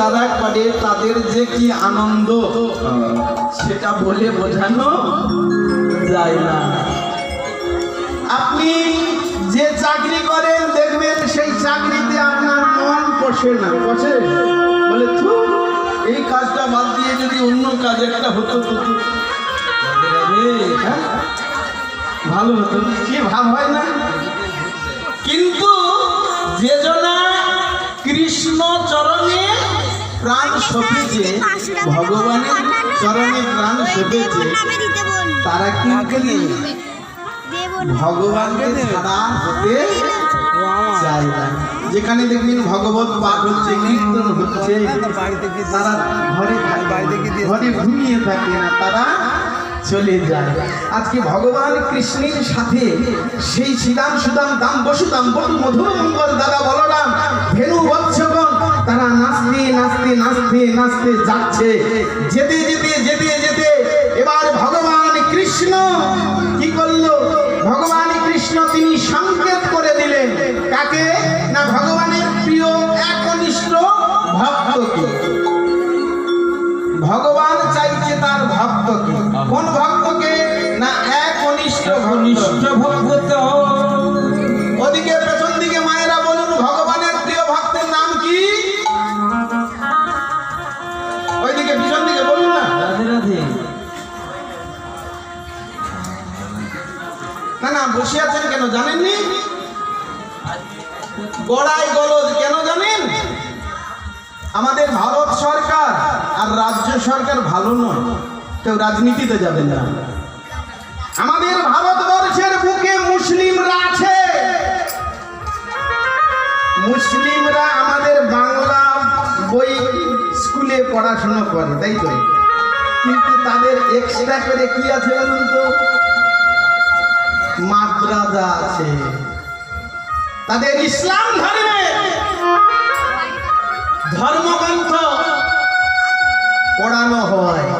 যারা করে তাদের যে কি আনন্দ? সেটা বলে বোঝানো যায় না। আপনি যে চাকরি করেন, দেখবেন সেই চাকরিতে আপনার মন বসে না, বসে। বলে এই কাজটা বাদ দিয়ে যদি অন্য কাজ একটা হতো। হ্যাঁ? ভালো হতো। কি ভাব হয় না? কিন্তু যে জনা প্রাণ সপেছে ভগবানের চরণে প্রাণ সপেছে তারা কিন্তু ভগবানকে ছাড়া হতে চায় না। যেখানে দেখবেন ভগবত পাঠ হচ্ছে কীর্তন হচ্ছে তারা ঘরে থাকে, ঘরে ঘুমিয়ে থাকে না তারা চলে যায়। আজকে ভগবান কৃষ্ণের সাথে সেই শ্রীরাম সুদাম দাম বসুদাম বটু মধুর মঙ্গল দাদা বলরাম ভেনু বৎসগণ, তারা নাচতে নাচতে নাচতে নাচতে যাচ্ছে। যেতে যেতে যেতে যেতে এবার ভগবান কৃষ্ণ কি করল? ভগবান কৃষ্ণ তিনি সংকেত করে দিলেন। কাকে? কোন ভক্তকে না একনিষ্ঠ ঘনিষ্ঠ ভক্ত ওদিকে পেছন দিকে মায়েরা বলুন ভগবানের প্রিয় ভক্তের নাম কি? ওইদিকে পিছন দিকে বলুন না। রাধে রাধে। না না বসে আছেন কেন জানেননি? গড়াই গলদ কেন জানেন? আমাদের ভারত সরকার আর রাজ্য সরকার ভালো নয়। কেউ রাজনীতিতে যাবেন না। আমাদের ভারতবর্ষের বুকে মুসলিমরা আছে। মুসলিমরা আমাদের বাংলা বই স্কুলে পড়াশোনা করে, তাই তো? কিন্তু তাদের এক্সট্রা করে কি আছে বলুন তো? মাদ্রাজা আছে। তাদের ইসলাম ধর্মে ধর্মগ্রন্থ পড়ানো হয়।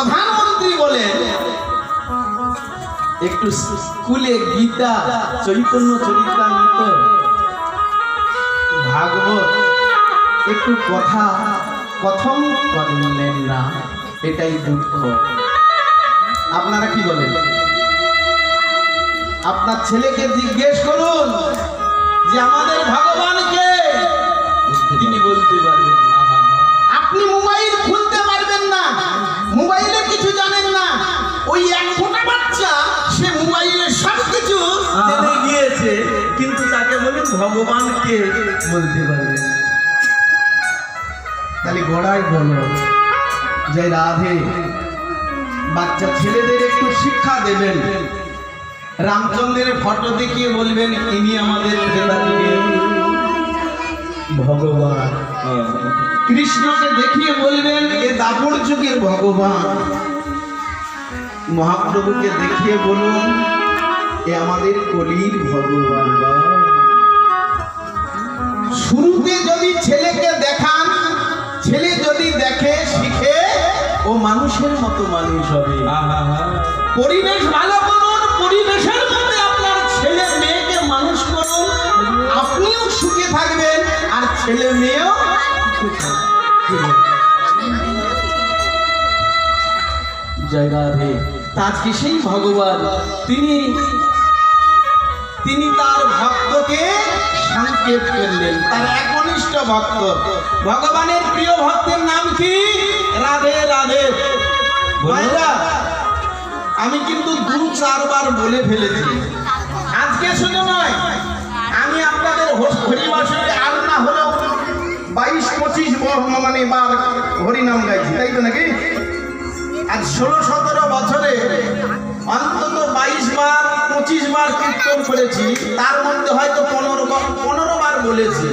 প্রধানমন্ত্রী বলেন একটু স্কুলে গীতা, চৈতন্য চরিতামৃত, ভাগবত, একটু কথা, কথম করলেন না। এটাই দুঃখ। আপনারা কি বলেন? আপনার ছেলেকে জিজ্ঞেস করুন যে, আমাদের ভগবানকে তিনি বলতে পারবেন আপনি মোবাইল খুলতে পারবেন না। ভগবানকে বলতে পারবে। তাহলে গড়াই বলো যে রাধে। বাচ্চা ছেলেদের একটু শিক্ষা দেবেন। রামচন্দ্রের ফটো দেখিয়ে বলবেন ইনি আমাদের ভগবান। কৃষ্ণকে দেখিয়ে বলবেন এ দাপর যুগের ভগবান। মহাপ্রভুকে দেখিয়ে বলুন এ আমাদের কলির ভগবান। শুরুতে যদি ছেলেকে দেখান, ছেলে যদি দেখে, শিখে, ও মানুষের মতো মানুষ হবে। পরিবেশ ভালো করুন, পরিবেশের মধ্যে আপনার ছেলে মেয়েকে মানুষ করুন। আপনিও সুখে থাকবেন আর ছেলে মেয়েও। জয় রাধে। আজকে সেই ভগবান, তিনি তিনি তার ভক্তকে সংকেত করলেন। তার একনিষ্ঠ ভক্ত। ভগবানের প্রিয় ভক্তের নাম কি? রাধে রাধে। আমি কিন্তু দু চারবার বলে ফেলেছি। আজকে শুধু নয় আমি আপনাদের হো- হরিবাসরে আর না হলেও বাইশ পঁচিশ মানে বার হরিনাম গাইছি তাই তো নাকি? আজ ষোলো সতেরো বছরে অন্তত বাইশ বার পঁচিশ বার কীর্তন করেছি তার মধ্যে হয়তো পনেরো বার পনেরো বার বলেছি।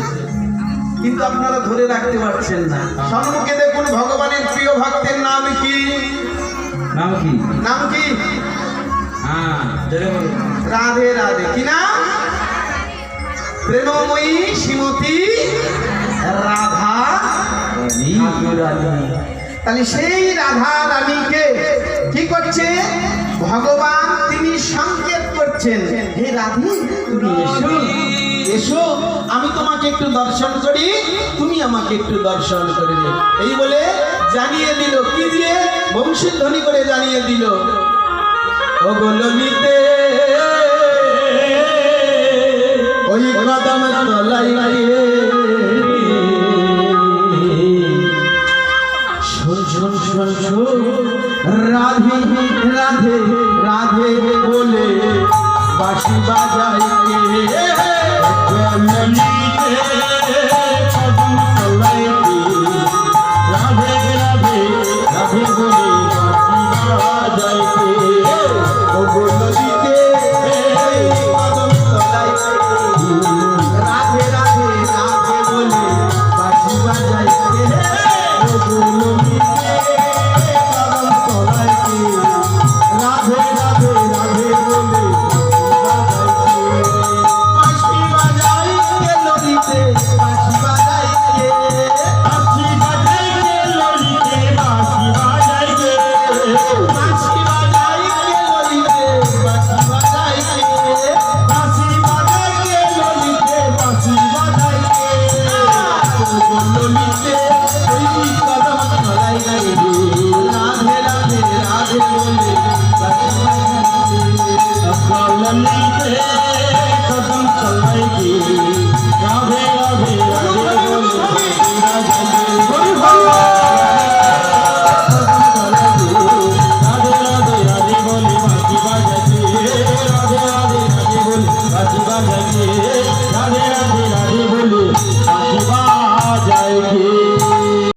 কিন্তু আপনারা ধরে রাখতে পারছেন না। সম্মুখে দেখুন ভগবানের প্রিয় ভক্তের নাম কি? নাম কি? নাম কি? হ্যাঁ রাধে রাধে। কি না প্রেমময়ী শ্রীমতী রাধা। তাহলে সেই রাধা রানীকে কি করছে? ভগবান তিনি সংকেত করছেন, হে রাধে, তুমি এসো এসো, আমি তোমাকে একটু দর্শন করি, তুমি আমাকে একটু দর্শন করে দে এই বলে জানিয়ে দিল। কি দিয়ে? বংশীধ্বনি করে জানিয়ে দিল। ও গোললিতে ওই কদম তলাই শোন শোন শোন শোন রাধে রাধে রাধে বলে বাঁশি বাজাই কে Música